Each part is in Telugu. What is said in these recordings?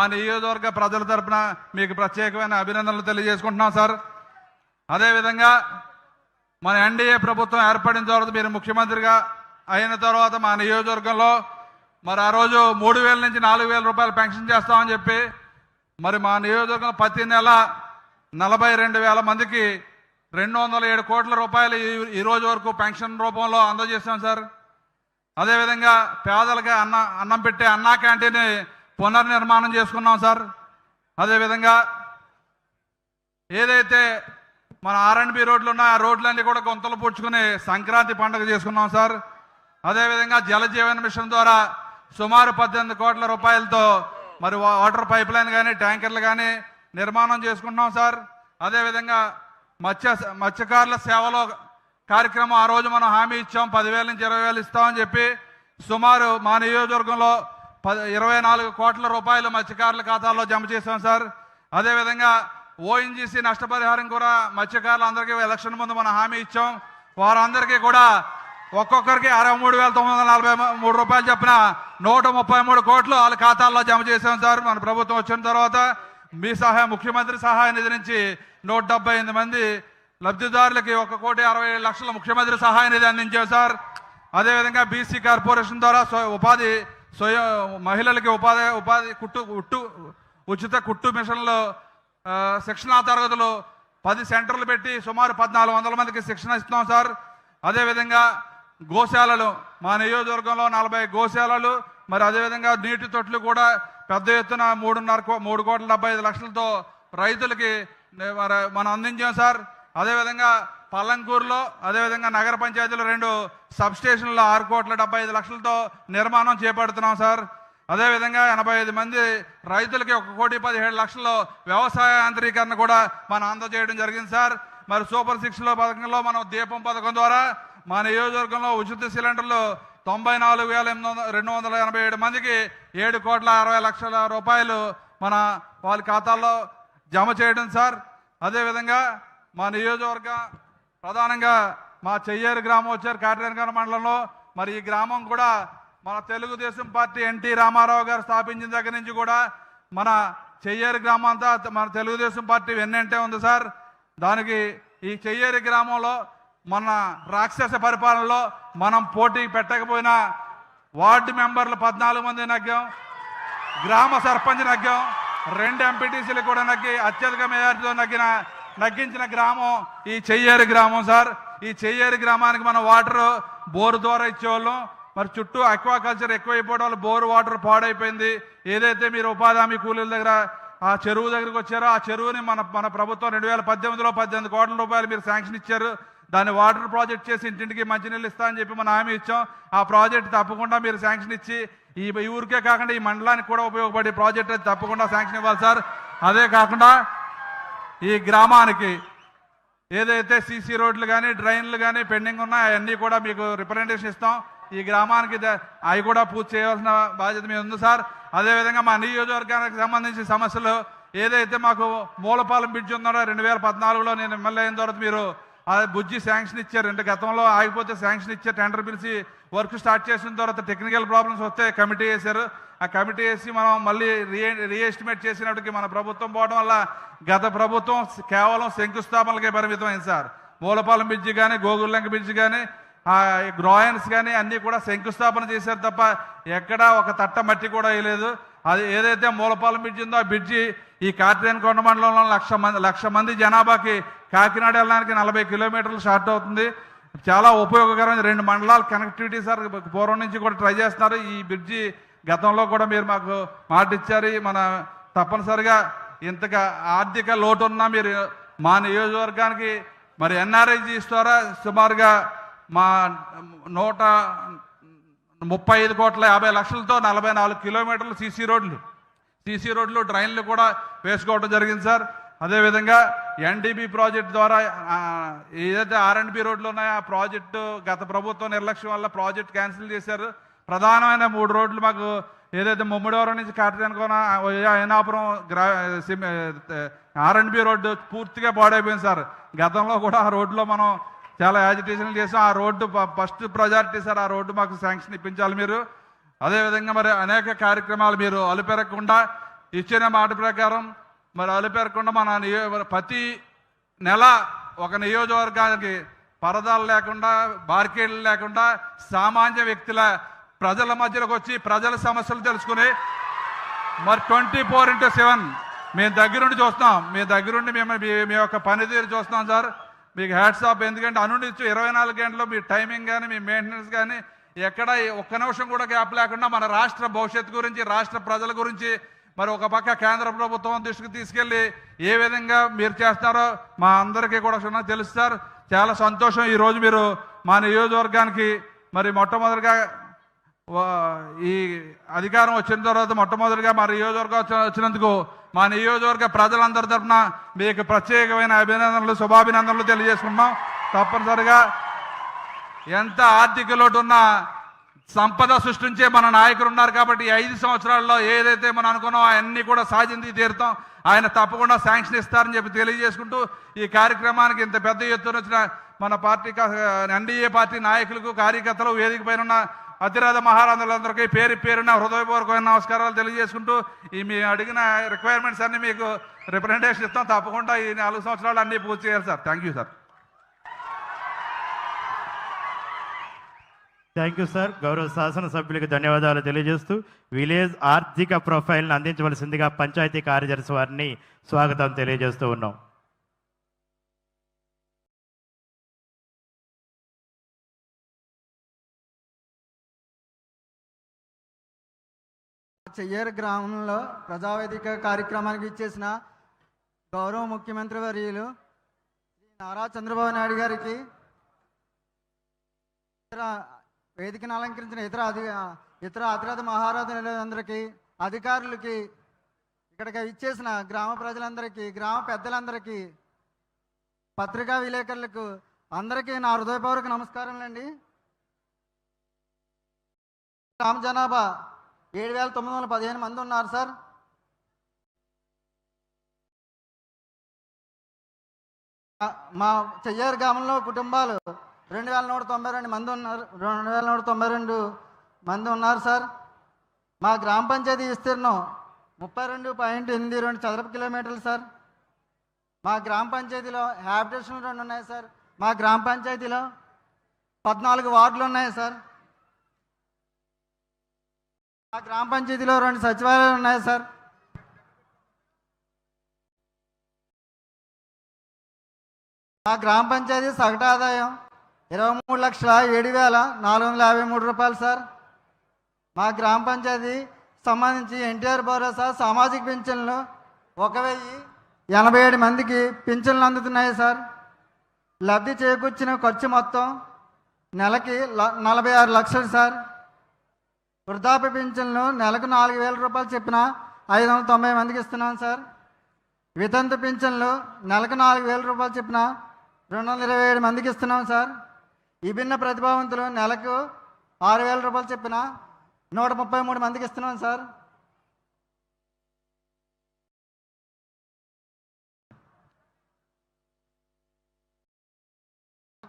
మా నియోజకవర్గ ప్రజల తరపున మీకు ప్రత్యేకమైన అభినందనలు తెలియజేసుకుంటున్నాం సార్. అదేవిధంగా మన ఎన్డీఏ ప్రభుత్వం ఏర్పడిన తర్వాత మీరు ముఖ్యమంత్రిగా అయిన తర్వాత మా నియోజకవర్గంలో మరి ఆ రోజు మూడు వేల నుంచి నాలుగు వేల రూపాయలు పెన్షన్ చేస్తామని చెప్పి మరి మా నియోజకవర్గం ప్రతి నెల నలభై రెండు వేల మందికి రెండు వందల ఏడు కోట్ల రూపాయలు ఈ- ఈ రోజు వరకు పెన్షన్ రూపంలో అందజేస్తాం సార్. అదేవిధంగా పేదలకి అన్న అన్నం పెట్టే అన్నా క్యాంటీన్ పునర్నిర్మాణం చేసుకున్నాం సార్. అదేవిధంగా ఏదైతే మన ఆర్ఎండ్బి రోడ్లు ఉన్నాయో ఆ రోడ్లన్నీ కూడా గుంతలు పూడ్చుకుని సంక్రాంతి పండుగ చేసుకున్నాం సార్. అదేవిధంగా జలజీవన మిషన్ ద్వారా సుమారు పద్దెనిమిది కోట్ల రూపాయలతో మరి వాటర్ పైప్ లైన్ కానీ ట్యాంకర్లు కానీ నిర్మాణం చేసుకుంటున్నాం సార్. అదేవిధంగా మత్స్య మత్స్యకారుల సేవలో కార్యక్రమం ఆ రోజు మనం హామీ ఇచ్చాం. పదివేల నుంచి ఇరవై వేలు ఇస్తామని చెప్పి సుమారు మా నియోజకవర్గంలో ఇరవై నాలుగు కోట్ల రూపాయలు మత్స్యకారుల ఖాతాల్లో జమ చేశాం సార్. అదేవిధంగా ఓఎన్జీసీ నష్టపరిహారం కూడా మత్స్యకారులందరికీ ఎలక్షన్ ముందు మనం హామీ ఇచ్చాం. వారందరికీ కూడా ఒక్కొక్కరికి అరవై మూడు వేల తొమ్మిది వందల నలభై మూడు రూపాయలు చెప్పిన నూట ముప్పై మూడు కోట్లు వాళ్ళ ఖాతాల్లో జమ చేశాం సార్. మన ప్రభుత్వం వచ్చిన తర్వాత మీ సహాయ ముఖ్యమంత్రి సహాయ నిధి నుంచి నూట డెబ్బై ఎనిమిది మంది లబ్ధిదారులకి ఒక కోటి అరవై ఏడు లక్షల ముఖ్యమంత్రి సహాయ నిధి అందించాం సార్. అదేవిధంగా బీసీ కార్పొరేషన్ ద్వారా ఉపాధి స్వయం మహిళలకి ఉపాధి ఉపాధి కుట్టు ఉట్టు ఉచిత కుట్టు మిషన్లు శిక్షణా తరగతులు పది సెంటర్లు పెట్టి సుమారు పద్నాలుగు వందల మందికి శిక్షణ ఇస్తున్నాం సార్. అదేవిధంగా గోశాలలు మా నియోజకవర్గంలో నలభై గోశాలలు మరి అదేవిధంగా నీటి తొట్లు కూడా పెద్ద ఎత్తున మూడున్నర మూడు కోట్ల డెబ్బై ఐదు లక్షలతో రైతులకి మరి మనం అందించాం సార్. అదేవిధంగా పల్లంకూరులో అదేవిధంగా నగర పంచాయతీలో రెండు సబ్ స్టేషన్లో ఆరు కోట్ల డెబ్బై ఐదు లక్షలతో నిర్మాణం చేపడుతున్నాం సార్. అదేవిధంగా ఎనభై ఐదు మంది రైతులకి ఒక కోటి పదిహేడు లక్షల్లో వ్యవసాయ యాంత్రీకరణ కూడా మనం అందజేయడం జరిగింది సార్. మరి సూపర్ సిక్స్లో పథకంలో మనం దీపం పథకం ద్వారా మా నియోజకవర్గంలో ఉచిత సిలిండర్లు తొంభై నాలుగు వేల ఎనిమిది వందల రెండు వందల ఎనభై ఏడు మందికి ఏడు కోట్ల అరవై లక్షల రూపాయలు మన వాళ్ళ ఖాతాల్లో జమ చేయడం సార్. అదేవిధంగా మా నియోజకవర్గ ప్రధానంగా మా చెయ్యేరు గ్రామం వచ్చారు కాటరేనగర్ మండలంలో మరి ఈ గ్రామం కూడా మన తెలుగుదేశం పార్టీ ఎన్టీ రామారావు గారు స్థాపించిన దగ్గర నుంచి కూడా మన చెయ్యేరు గ్రామం అంతా మన తెలుగుదేశం పార్టీ వెన్నంటే ఉంది సార్. దానికి ఈ చెయ్యేరు గ్రామంలో మన రాక్షస పరిపాలనలో మనం పోటీ పెట్టకపోయినా వార్డు మెంబర్లు పద్నాలుగు మంది నగ్గాం గ్రామ సర్పంచ్ నగ్గాం రెండు ఎంపీటీసీలు కూడా నగ్గి అత్యధిక మెజార్టీతో నగ్గిన నగ్గించిన గ్రామం ఈ చెయ్యేరు గ్రామం సార్. ఈ చెయ్యేరు గ్రామానికి మనం వాటర్ బోరు ద్వారా ఇచ్చేవాళ్ళం. మరి చుట్టూ అక్వాకల్చర్ ఎక్కువైపోవడం వల్ల బోరు వాటర్ పాడైపోయింది. ఏదైతే మీరు ఉపాధి హామీ కూలీల దగ్గర ఆ చెరువు దగ్గరికి వచ్చారో ఆ చెరువుని మన మన ప్రభుత్వం రెండు వేల పద్దెనిమిదిలో పద్దెనిమిది కోట్ల రూపాయలు మీరు శాంక్షన్ ఇచ్చారు. దాన్ని వాటర్ ప్రాజెక్ట్ చేసి ఇంటింటికి మంచినీళ్ళు ఇస్తా అని చెప్పి మనం హామీ ఇచ్చాం. ఆ ప్రాజెక్ట్ తప్పకుండా మీరు శాంక్షన్ ఇచ్చి ఈ ఈ ఊరికే కాకుండా ఈ మండలానికి కూడా ఉపయోగపడే ప్రాజెక్ట్ అది తప్పకుండా శాంక్షన్ ఇవ్వాలి సార్. అదే కాకుండా ఈ గ్రామానికి ఏదైతే సీసీ రోడ్లు కానీ డ్రైన్లు కానీ పెండింగ్ ఉన్నాయో అవన్నీ కూడా మీకు రిప్రజెంటేషన్ ఇస్తాం. ఈ గ్రామానికి అవి కూడా పూర్తి చేయవలసిన బాధ్యత మీద ఉంది సార్. అదేవిధంగా మా నియోజకవర్గానికి సంబంధించిన సమస్యలు ఏదైతే మాకు మూలపాలెం బ్రిడ్జ్ ఉందో రెండు వేల పద్నాలుగులో నేను ఎమ్మెల్యే అయిన తర్వాత మీరు బుజ్జి శాంక్షన్ ఇచ్చారు. అంటే గతంలో ఆగిపోతే శాంక్షన్ ఇచ్చారు టెండర్ పిలిచి వర్క్ స్టార్ట్ చేసిన తర్వాత టెక్నికల్ ప్రాబ్లమ్స్ వస్తే కమిటీ వేశారు. ఆ కమిటీ వేసి మనం మళ్ళీ రీ రీఎస్టిమేట్ చేసినప్పటికీ మన ప్రభుత్వం పోవడం వల్ల గత ప్రభుత్వం కేవలం శంకుస్థాపనలకే పరిమితం సార్. మూలపాలెం బ్రిడ్జి కానీ గోగుల్లంక బ్రిడ్జి కానీ ఆ గ్రాయన్స్ కానీ అన్నీ కూడా శంకుస్థాపన చేశారు తప్ప ఎక్కడా ఒక తట్ట మట్టి కూడా వేయలేదు. అది ఏదైతే మూలపాలెం బ్రిడ్జి ఉందో ఆ బ్రిడ్జి ఈ కార్తీయన్ కొండ మండలంలో లక్ష మంది లక్ష మంది జనాభాకి కాకినాడ వెళ్ళడానికి నలభై కిలోమీటర్లు షార్ట్ అవుతుంది. చాలా ఉపయోగకరమైన రెండు మండలాల కనెక్టివిటీ సార్ పూర్వం నుంచి కూడా ట్రై చేస్తున్నారు. ఈ బ్రిడ్జి గతంలో కూడా మీరు మాకు మాట ఇచ్చారు మన తప్పనిసరిగా ఇంతగా ఆర్థిక లోటు ఉన్నా మీరు మా నియోజకవర్గానికి మరి ఎన్ఆర్ఐజీస్ ద్వారా సుమారుగా మా నూట ముప్పై ఐదు కోట్ల యాభై లక్షలతో నలభై నాలుగు కిలోమీటర్లు సీసీ రోడ్లు సీసీ రోడ్లు డ్రైన్లు కూడా వేసుకోవడం జరిగింది సార్. అదేవిధంగా ఎన్డీబీ ప్రాజెక్ట్ ద్వారా ఏదైతే ఆర్ఎండ్బి రోడ్లు ఉన్నాయో ఆ ప్రాజెక్టు గత ప్రభుత్వం నిర్లక్ష్యం వల్ల ప్రాజెక్ట్ క్యాన్సిల్ చేశారు. ప్రధానమైన మూడు రోడ్లు మాకు ఏదైతే ముమ్మడివరం నుంచి కాటదానుకోన అయినాపురం గ్రా ఆర్ఎండ్బి రోడ్డు పూర్తిగా పాడైపోయింది సార్. గతంలో కూడా ఆ రోడ్లో మనం చాలా యాజిటేషన్లు చేసాం. ఆ రోడ్డు ఫస్ట్ ప్రజారిటీ సార్ ఆ రోడ్డు మాకు శాంక్షన్ ఇప్పించాలి మీరు. అదేవిధంగా మరి అనేక కార్యక్రమాలు మీరు అలుపెరగకుండా ఇచ్చిన మాట ప్రకారం మరి అలిపెరకుండా మన నియో ప్రతి నెల ఒక నియోజకవర్గానికి పరదాలు లేకుండా బార్కేడ్లు లేకుండా సామాన్య వ్యక్తుల ప్రజల మధ్యలోకి వచ్చి ప్రజల సమస్యలు తెలుసుకుని మరి ట్వంటీ ఫోర్ ఇంటూ సెవెన్ మేము దగ్గరుండి చూస్తున్నాం. మీ దగ్గరుండి మేము మీ యొక్క పనితీరు చూస్తున్నాం సార్. మీకు హ్యాట్స్ ఆఫ్ ఎందుకంటే అనునిచ్చు ఇరవై నాలుగు గంటలు మీ టైమింగ్ కానీ మీ మెయింటెనెన్స్ కానీ ఎక్కడ ఒక్క నిమిషం కూడా గ్యాప్ లేకుండా మన రాష్ట్ర భవిష్యత్తు గురించి రాష్ట్ర ప్రజల గురించి మరి ఒక పక్క కేంద్ర ప్రభుత్వం దృష్టికి తీసుకెళ్ళి ఏ విధంగా మీరు చేస్తారో మా అందరికీ కూడా క్షుణ్ణంగా తెలుసు సార్ చాలా సంతోషం. ఈరోజు మీరు మా నియోజకవర్గానికి మరి మొట్టమొదటిగా ఈ అధికారం వచ్చిన తర్వాత మొట్టమొదటిగా మా నియోజకవర్గం వచ్చినందుకు మా నియోజకవర్గ ప్రజలందరి తరఫున మీకు ప్రత్యేకమైన అభినందనలు శుభాభినందనలు తెలియజేసుకున్నాం తప్పనిసరిగా ఎంత ఆర్థిక లోటు ఉన్నా సంపద సృష్టించే మన నాయకులు ఉన్నారు కాబట్టి ఐదు సంవత్సరాల్లో ఏదైతే మనం అనుకున్నాం అవన్నీ కూడా సాధించి తీరుతాం. ఆయన తప్పకుండా శాంక్షన్ ఇస్తారని చెప్పి తెలియజేసుకుంటూ ఈ కార్యక్రమానికి ఇంత పెద్ద ఎత్తున వచ్చిన మన పార్టీ ఎన్డీఏ పార్టీ నాయకులకు కార్యకర్తలు వేదిక పైన ఉన్న అతిరథ మహారాజులందరికీ పేరు పేరున హృదయపూర్వకమైన నమస్కారాలు తెలియజేసుకుంటూ ఈ మీ అడిగిన రిక్వైర్మెంట్స్ అన్ని మీకు రిప్రజెంటేషన్ ఇస్తాం. తప్పకుండా ఈ నాలుగు సంవత్సరాలు అన్ని పూర్తి చేయాలి sir. Thank you sir thank you sir గౌరవ శాసనసభ్యులకు ధన్యవాదాలు తెలియజేస్తూ విలేజ్ ఆర్థిక ప్రొఫైల్ను అందించవలసిందిగా పంచాయతీ కార్యదర్శి వారిని స్వాగతం తెలియజేస్తూ ఉన్నాం. చెయ్యేరు గ్రామంలో ప్రజావేదిక కార్యక్రమానికి ఇచ్చేసిన గౌరవ ముఖ్యమంత్రి వర్యులు నారా చంద్రబాబు నాయుడు గారికి వేదికను అలంకరించిన ఇతర అధి ఇతర అతిరథ మహారాజులందరికీ అధికారులకి ఇక్కడికి ఇచ్చేసిన గ్రామ ప్రజలందరికీ గ్రామ పెద్దలందరికీ పత్రికా విలేకరులకు అందరికీ నా హృదయపూర్వక నమస్కారములండి. గ్రామ జనాభా ఏడు వేల తొమ్మిది వందల పదిహేను మంది ఉన్నారు సార్. మా చెయ్యారు గ్రామంలో కుటుంబాలు రెండు వేల నూట తొంభై రెండు మంది ఉన్నారు. రెండు వేల నూట తొంభై రెండు మంది ఉన్నారు సార్. మా గ్రామ పంచాయతీ విస్తీర్ణం ముప్పై రెండు పాయింట్ ఎనిమిది రెండు చదరపు కిలోమీటర్లు సార్. మా గ్రామ పంచాయతీలో హ్యాబిటేషన్లు రెండు ఉన్నాయి సార్. మా గ్రామ పంచాయతీలో పద్నాలుగు వార్డులు ఉన్నాయి సార్. మా గ్రామ పంచాయతీలో రెండు సచివాలయాలు ఉన్నాయి సార్. మా గ్రామ పంచాయతీ సగటు ఆదాయం ఇరవై మూడు లక్షల ఏడు వేల నాలుగు వందల యాభై మూడు రూపాయలు సార్. మా గ్రామ పంచాయతీ సంబంధించి ఎన్టీఆర్ భరోసా సామాజిక పింఛన్లు ఒక వెయ్యి ఎనభై ఏడు మందికి పింఛన్లు అందుతున్నాయి సార్. లబ్ధి చేకూర్చిన ఖర్చు మొత్తం నెలకి ల- నలభై ఆరు లక్షలు సార్. వృద్ధాప్య పింఛన్లు నెలకు నాలుగు వేల రూపాయలు చెప్పిన ఐదు వందల తొంభై మందికి ఇస్తున్నాం సార్. వితంతు పింఛన్లు నెలకు నాలుగు వేల రూపాయలు చెప్పిన రెండు వందల ఇరవై ఏడు మందికి ఇస్తున్నాం సార్. విభిన్న ప్రతిభావంతులు నెలకు ఆరు వేల రూపాయలు చెప్పిన నూట ముప్పై మూడు మందికి ఇస్తున్నాం సార్.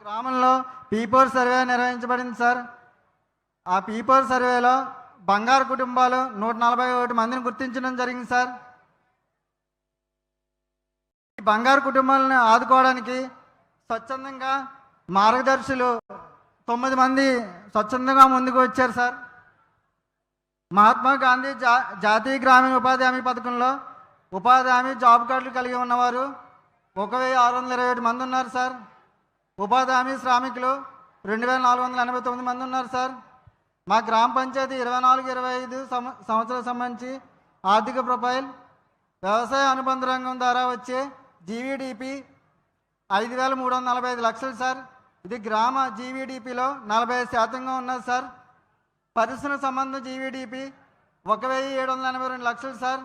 గ్రామంలో పీపోర్ సర్వే నిర్వహించబడింది సార్. ఆ పీపోర్ సర్వేలో బంగారు కుటుంబాలు నూట నలభై ఒకటి మందిని గుర్తించడం జరిగింది సార్. ఈ బంగారు కుటుంబాలను ఆదుకోవడానికి స్వచ్ఛందంగా మార్గదర్శులు తొమ్మిది మంది స్వచ్ఛందంగా ముందుకు వచ్చారు సార్. మహాత్మా గాంధీ జా జాతీయ గ్రామీణ ఉపాధి హామీ పథకంలో ఉపాధి హామీ జాబ్ కార్డులు కలిగి ఉన్నవారు ఒక వెయ్యి ఆరు వందల ఇరవై ఏడు మంది ఉన్నారు సార్. ఉపాధి హామీ శ్రామికులు రెండు వేల నాలుగు వందల ఎనభై తొమ్మిది మంది ఉన్నారు సార్. మా గ్రామ పంచాయతీ ఇరవై నాలుగు ఇరవై ఐదు సంవ సంవత్సరాలకు సంబంధించి ఆర్థిక ప్రొఫైల్ వ్యవసాయ అనుబంధ రంగం ద్వారా వచ్చే జీవీడిపి ఐదు వేల మూడు వందల నలభై ఐదు లక్షలు సార్. ఇది గ్రామ జీవీడిపిలో నలభై ఐదు శాతంగా ఉన్నది సార్. పరిశ్రమ సంబంధ జీవీడిపి ఒక వెయ్యి ఏడు వందల ఎనభై రెండు లక్షలు సార్.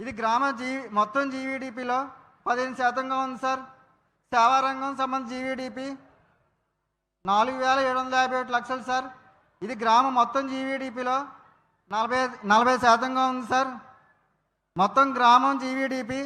ఇది గ్రామ జీ మొత్తం జీవీడిపిలో పదిహేను శాతంగా ఉంది సార్. సేవారంగం సంబంధ జీవీడిపి నాలుగు వేల ఏడు వందల యాభై ఒకటి లక్షలు సార్. ఇది గ్రామం మొత్తం జీవీడిపిలో నలభై నలభై శాతంగా ఉంది సార్. మొత్తం గ్రామం జీవీడిపి